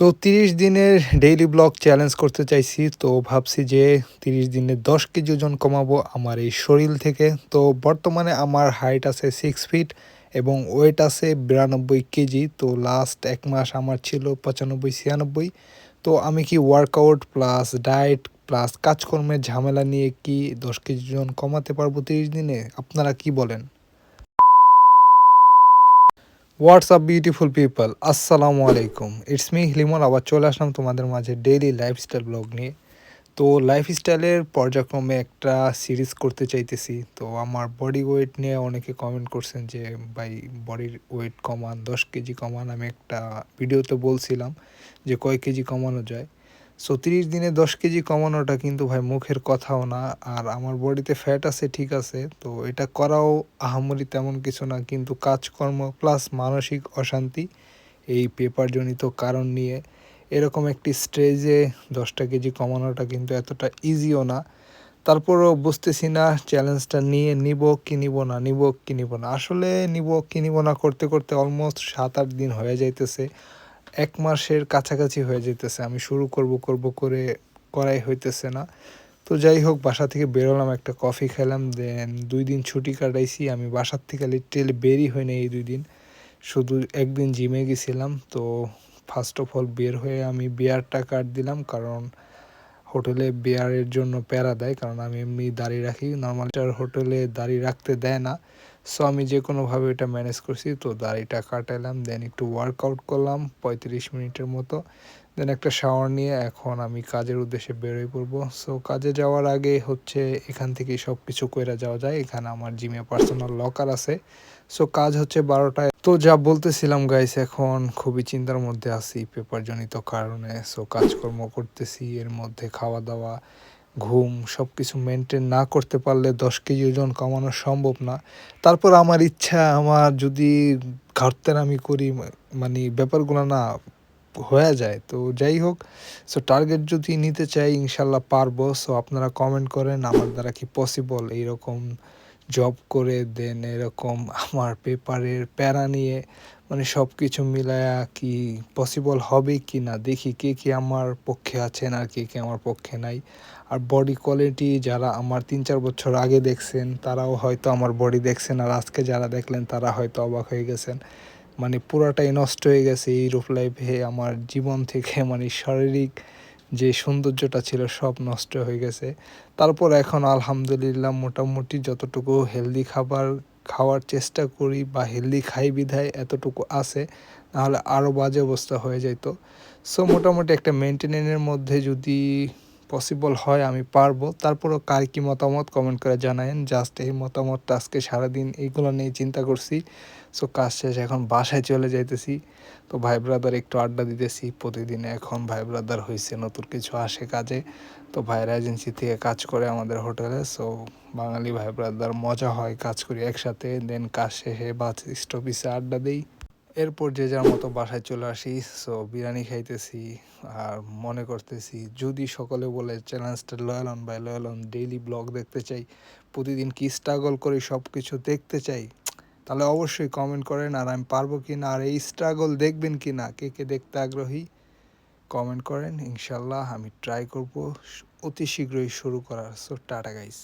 তো তিরিশ দিনের ডেইলি ব্লগ চ্যালেঞ্জ করতে চাইছি। তো ভাবছি যে তিরিশ দিনে দশ কেজি ওজন কমাবো আমার এই শরীর থেকে। তো বর্তমানে আমার হাইট আছে সিক্স ফিট এবং ওয়েট আছে বিরানব্বই কেজি। তো লাস্ট এক মাস আমার ছিল পঁচানব্বই, ছিয়ানব্বই। তো আমি কি ওয়ার্কআউট প্লাস ডায়েট প্লাস কাজকর্মের ঝামেলা নিয়ে কি দশ কেজি ওজন কমাতে পারব তিরিশ দিনে? আপনারা কি বলেন? হোয়াটসঅ্যাপ বিউটিফুল পিপল আসসালামু আলাইকুম ইটস মি হিলিমল আবার চলে আসলাম তোমাদের মাঝে ডেইলি লাইফস্টাইল ব্লগ নিয়ে। তো লাইফস্টাইলের পর্যায়ক্রমে একটা সিরিজ করতে চাইতেছি। তো আমার বডি ওয়েট নিয়ে অনেকে কমেন্ট করছেন যে, ভাই বডির ওয়েট কমান, দশ কেজি কমান। আমি একটা ভিডিওতে বলছিলাম যে, কয় কেজি কমানো যায়? সো তিরিশ দিনে দশ কেজি কমানোটা কিন্তু ভাই মুখের কথাও না। আর আমার বডিতে ফ্যাট আছে, ঠিক আছে। তো এটা করাও আহামরি তেমন কিছু না, কিন্তু কাজকর্ম প্লাস মানসিক অশান্তি এই পেপারজনিত কারণ নিয়ে এরকম একটি স্টেজে দশটা কেজি কমানোটা কিন্তু এতটা ইজিও না। তারপরও বুঝতেছি না চ্যালেঞ্জটা নিয়ে নিব কি নিব না, নিব কি নিব না। আসলে নিব কি নিব না করতে করতে অলমোস্ট সাত আট দিন হয়ে যাইতেছে। এক মাসের কাছাকাছি হয়ে যেতেছে। আমি শুরু করব করব করে করাই হইতেছে না। তো যাই হোক, বাসা থেকে বেরোলাম, একটা কফি খেলাম, দেন দুই দিন ছুটি কাটাইছি। আমি বাসার থেকে লিটারেলি বেরই হয়নি এই দুই দিন। শুধু একদিন জিমে গেছিলাম, তো ফার্স্ট অফ অল বের হয়ে আমি বিয়ারটা কাট দিলাম, কারণ হোটেলে বিয়ারের জন্য প্যারা দেয়, কারণ আমি এমনি দাঁড়িয়ে রাখি। নর্মাল হোটেলে দাঁড়িয়ে রাখতে দেয় না। সো আমি যে কোনোভাবে এটা ম্যানেজ করছি, তো দাড়িটা কাটাইলাম দেন একটু ওয়ার্কআউট করলাম, পঁয়ত্রিশ মিনিটের মতো। দেন একটা শাওয়ার নিয়ে এখন আমি কাজের উদ্দেশ্যে বেরোয় পড়ব। সো কাজে যাওয়ার আগে হচ্ছে এখান থেকেই সব কিছু কইরা যাওয়া যায়। এখানে আমার জিমে পার্সোনাল লকার আছে। সো কাজ হচ্ছে বারোটায়। তো যা বলতেছিলাম গাইস এখন খুবই চিন্তার মধ্যে আছি, পেপারজনিত কারণে। সো কাজকর্ম করতেছি, এর মধ্যে খাওয়া দাওয়া ঘুম সব কিছু মেনটেন না করতে পারলে দশ কেজি ওজন কমানো সম্ভব না। তারপর আমার ইচ্ছা, আমার যদি ঘাটতেন আমি করি মানে ব্যাপারগুলো না হয়ে যায়, তো যাই হোক সো টার্গেট যদি নিতে চাই, ইনশাল্লাহ পারব। সো আপনারা কমেন্ট করেন, আমার দ্বারা কি পসিবল এইরকম জব করে দেন এরকম আমার পেপারের প্যারা নিয়ে মানে সব কিছু মিলায়া কি পসিবল হবে কি না, দেখি কে কে আমার পক্ষে আছেন আর কে কে আমার পক্ষে নাই। আর বডি কোয়ালিটি যারা আমার তিন চার বছর আগে দেখছেন, তারাও হয়তো আমার বডি দেখছেন আর আজকে যারা দেখলেন, তারা হয়তো অবাক হয়ে গেছেন। মানে পুরাটাই নষ্ট হয়ে গেছে এই রূপ লাইফে আমার জীবন থেকে মানে শারীরিক যে সৌন্দর্যটা ছিল সব নষ্ট হয়ে গেছে। তারপর এখন আলহামদুলিল্লাহ মোটামুটি যতটুকু হেলদি খাবার খাওয়ার চেষ্টা করি বা হেলদি খাই বিধায় এতটুকু আছে নাহলে আরও বাজে অবস্থা হয়ে যেত সো মোটামুটি একটা মেনটেনেন্সের মধ্যে যদি পসিবল হয়, আমি পারব। তারপরও কার কী মতামত কমেন্ট করে জানায়েন। জাস্ট এই মতামতটা আজকে সারাদিন এইগুলো নিয়ে চিন্তা করছি। সো কাজ শেষ, এখন বাসায় চলে যাইতেছি। তো ভাই ব্রাদার একটু আড্ডা দিতেছি। প্রতিদিন এখন ভাই ব্রাদার হয়েছে নতুন কিছু আসে কাজে। তো ভাইয়ের এজেন্সি থেকে কাজ করে আমাদের হোটেলে। সো বাঙালি ভাই ব্রাদার মজা হয় কাজ করি একসাথে। দেন কাজ শেষে বাস স্টপিসে আড্ডা দিই। এরপর যে যার মতো বাসায় চলে আসি সো বিরিয়ানি খাইতেছি আর মনে করতেছি যদি সকলে বলে চ্যালেঞ্জটা Loyalon by Loyalon daily blog দেখতে চাই, প্রতিদিন কি স্ট্রাগল করে সব কিছু দেখতে চাই, তাহলে অবশ্যই কমেন্ট করেন আর আমি পারব কি না আর এই স্ট্রাগল দেখবেন কি না কে কে দেখতে আগ্রহী কমেন্ট করেন ইনশাল্লাহ আমি ট্রাই করব অতি শীঘ্রই শুরু করার। So tata guys